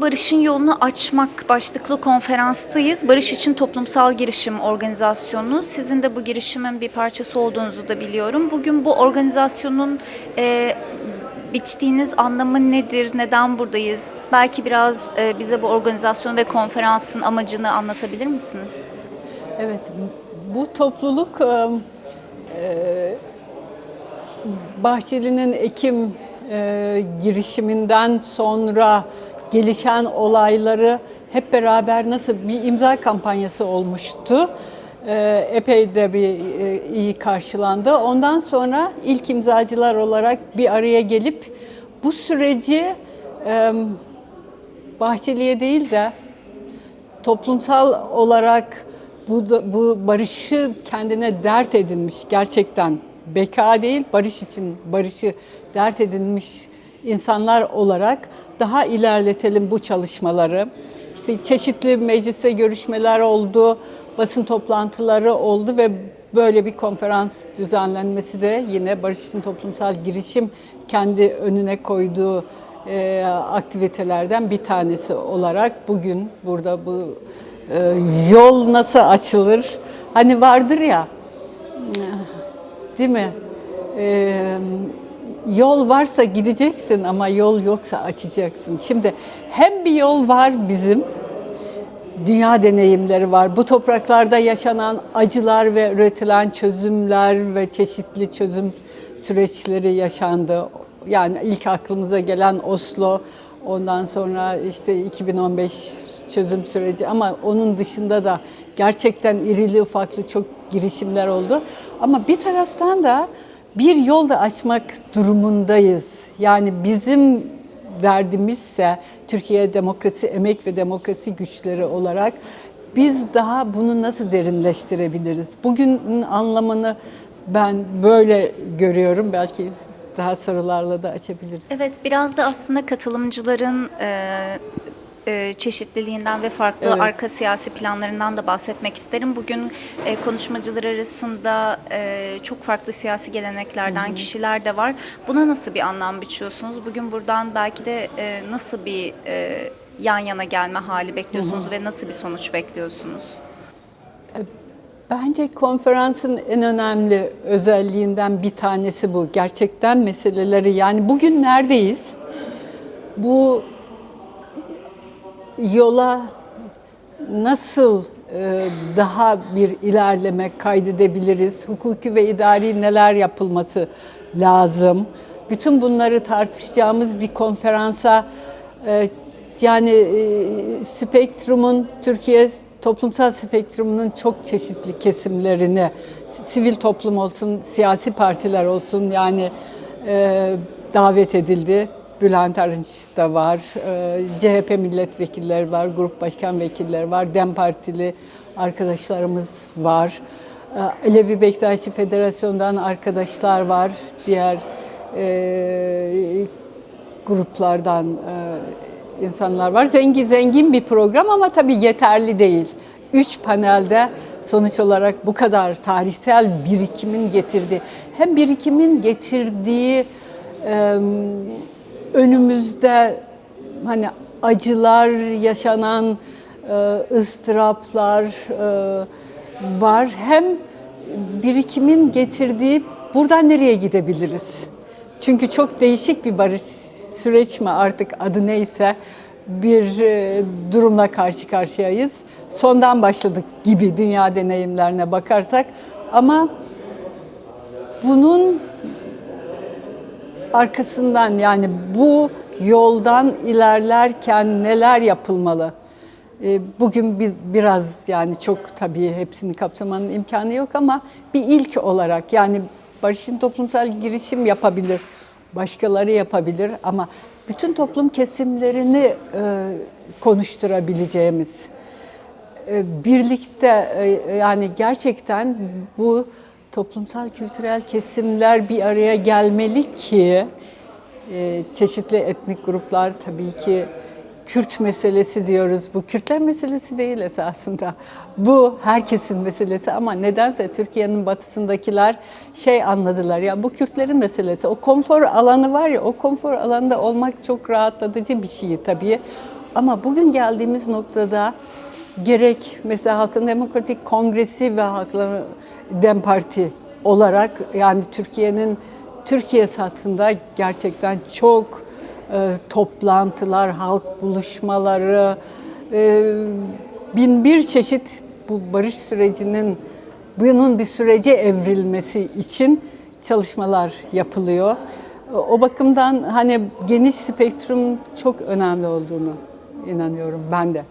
Barış'ın yolunu açmak başlıklı konferanstayız. Barış için Toplumsal Girişim Organizasyonu. Sizin de bu girişimin bir parçası olduğunuzu da biliyorum. Bugün bu organizasyonun e, biçtiğiniz anlamı nedir? Neden buradayız? Belki biraz e, bize bu organizasyon ve konferansın amacını anlatabilir misiniz? Evet, bu topluluk e, e, Bahçeli'nin Ekim e, girişiminden sonra gelişen olayları hep beraber nasıl bir imza kampanyası olmuştu. E, epey de bir e, iyi karşılandı. Ondan sonra ilk imzacılar olarak bir araya gelip bu süreci e, Bahçeli'ye değil de toplumsal olarak bu, bu barışı kendine dert edinmiş gerçekten beka değil barış için barışı dert edinmiş insanlar olarak daha ilerletelim bu çalışmaları. İşte çeşitli mecliste görüşmeler oldu, basın toplantıları oldu ve böyle bir konferans düzenlenmesi de yine Barış için Toplumsal Girişim kendi önüne koyduğu e, aktivitelerden bir tanesi olarak bugün burada bu e, yol nasıl açılır? Hani vardır ya, değil mi? E, yol varsa gideceksin ama yol yoksa açacaksın. Şimdi hem bir yol var bizim, dünya deneyimleri var. Bu topraklarda yaşanan acılar ve üretilen çözümler ve çeşitli çözüm süreçleri yaşandı. Yani ilk aklımıza gelen Oslo, ondan sonra işte 2015 çözüm süreci ama onun dışında da gerçekten irili ufaklı çok girişimler oldu. Ama bir taraftan da bir yol da açmak durumundayız. Yani bizim derdimizse Türkiye demokrasi, emek ve demokrasi güçleri olarak biz daha bunu nasıl derinleştirebiliriz? Bugünün anlamını ben böyle görüyorum. Belki daha sorularla da açabiliriz. Evet, biraz da aslında katılımcıların e, e, çeşitliliğinden ve farklı Evet. arka siyasi planlarından da bahsetmek isterim. Bugün e, konuşmacılar arasında e, çok farklı siyasi geleneklerden kişiler de var. Buna nasıl bir anlam biçiyorsunuz? Bugün buradan belki de e, nasıl bir e, yan yana gelme hali bekliyorsunuz ve nasıl bir sonuç bekliyorsunuz? Bence konferansın en önemli özelliğinden bir tanesi bu. Gerçekten meseleleri yani bugün neredeyiz? Bu yola nasıl e, daha bir ilerleme kaydedebiliriz? Hukuki ve idari neler yapılması lazım? Bütün bunları tartışacağımız bir konferansa e, yani e, spektrumun Türkiye toplumsal spektrumunun çok çeşitli kesimlerini sivil toplum olsun, siyasi partiler olsun yani davet edildi. Bülent Arınç da var, e, CHP milletvekilleri var, grup başkan vekilleri var, DEM Partili arkadaşlarımız var. E, Alevi Bektaşi Federasyonu'ndan arkadaşlar var, diğer e, gruplardan e, insanlar var. Zengin zengin bir program ama tabii yeterli değil. Üç panelde sonuç olarak bu kadar tarihsel birikimin getirdiği, hem birikimin getirdiği e, önümüzde hani acılar yaşanan e, ıstıraplar e, var. Hem birikimin getirdiği buradan nereye gidebiliriz? Çünkü çok değişik bir barış süreç mi artık adı neyse bir e, durumla karşı karşıyayız. Sondan başladık gibi dünya deneyimlerine bakarsak ama bunun arkasından yani bu yoldan ilerlerken neler yapılmalı? E, Bugün bir, biraz yani çok tabii hepsini kapsamanın imkanı yok ama bir ilk olarak yani barışın toplumsal girişim yapabilir, başkaları yapabilir ama bütün toplum kesimlerini e, konuşturabileceğimiz, e, birlikte e, yani gerçekten bu toplumsal kültürel kesimler bir araya gelmeli ki e, çeşitli etnik gruplar tabii ki Kürt meselesi diyoruz. Bu Kürtler meselesi değil esasında. Bu herkesin meselesi ama nedense Türkiye'nin batısındakiler şey anladılar ya bu Kürtlerin meselesi. O konfor alanı var ya o konfor alanında olmak çok rahatlatıcı bir şey tabii. Ama bugün geldiğimiz noktada gerek mesela Halkın Demokratik Kongresi ve Halkların Dem Parti olarak yani Türkiye'nin Türkiye satında gerçekten çok e, toplantılar, halk buluşmaları, e, bin bir çeşit bu barış sürecinin bunun bir sürece evrilmesi için çalışmalar yapılıyor. O bakımdan hani geniş spektrum çok önemli olduğunu inanıyorum ben de.